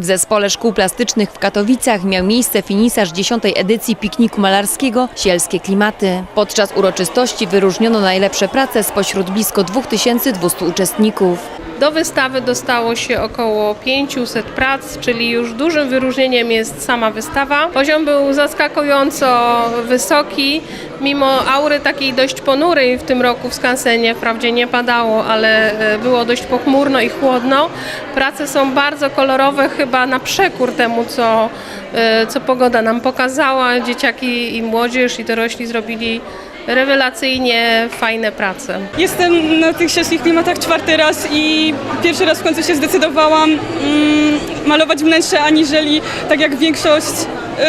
W Zespole Szkół Plastycznych w Katowicach miał miejsce finisaż 10. edycji pikniku malarskiego Sielskie Klimaty. Podczas uroczystości wyróżniono najlepsze prace spośród blisko 2200 uczestników. Do wystawy dostało się około 500 prac, czyli już dużym wyróżnieniem jest sama wystawa. Poziom był zaskakująco wysoki, mimo aury takiej dość ponurej w tym roku w skansenie. Wprawdzie nie padało, ale e, było dość pochmurno i chłodno. Prace są bardzo kolorowe, chyba na przekór temu, co, e, co pogoda nam pokazała. Dzieciaki i młodzież i dorośli zrobili rewelacyjnie fajne prace. Jestem na tych sielskich klimatach czwarty raz i pierwszy raz w końcu się zdecydowałam mm, malować wnętrze, aniżeli tak jak większość yy,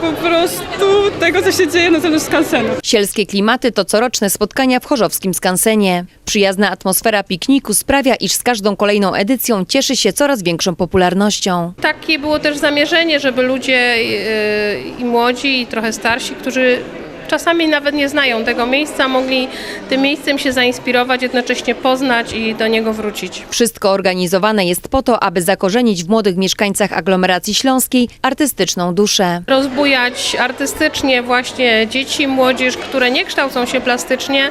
po prostu tego, co się dzieje na zewnątrz skansenu. Sielskie Klimaty to coroczne spotkania w Chorzowskim Skansenie. Przyjazna atmosfera pikniku sprawia, iż z każdą kolejną edycją cieszy się coraz większą popularnością. Takie było też zamierzenie, żeby ludzie yy, i młodzi, i trochę starsi, którzy czasami nawet nie znają tego miejsca, mogli tym miejscem się zainspirować, jednocześnie poznać i do niego wrócić. Wszystko organizowane jest po to, aby zakorzenić w młodych mieszkańcach aglomeracji śląskiej artystyczną duszę. Rozbujać artystycznie właśnie dzieci, młodzież, które nie kształcą się plastycznie.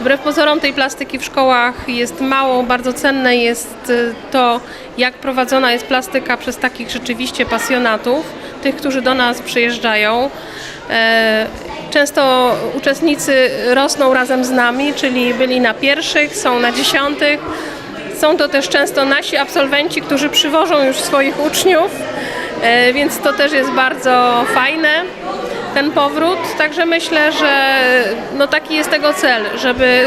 Wbrew pozorom tej plastyki w szkołach jest mało, bardzo cenne jest y, to, jak prowadzona jest plastyka przez takich rzeczywiście pasjonatów, tych, którzy do nas przyjeżdżają. Często uczestnicy rosną razem z nami, czyli byli na pierwszych, są na dziesiątych. Są to też często nasi absolwenci, którzy przywożą już swoich uczniów, e, więc to też jest bardzo fajne, ten powrót. Także myślę, że no taki jest tego cel, żeby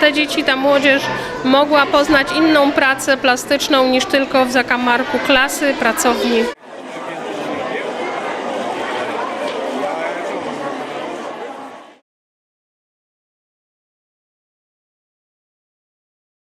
te dzieci, ta młodzież mogła poznać inną pracę plastyczną niż tylko w zakamarku klasy, pracowni.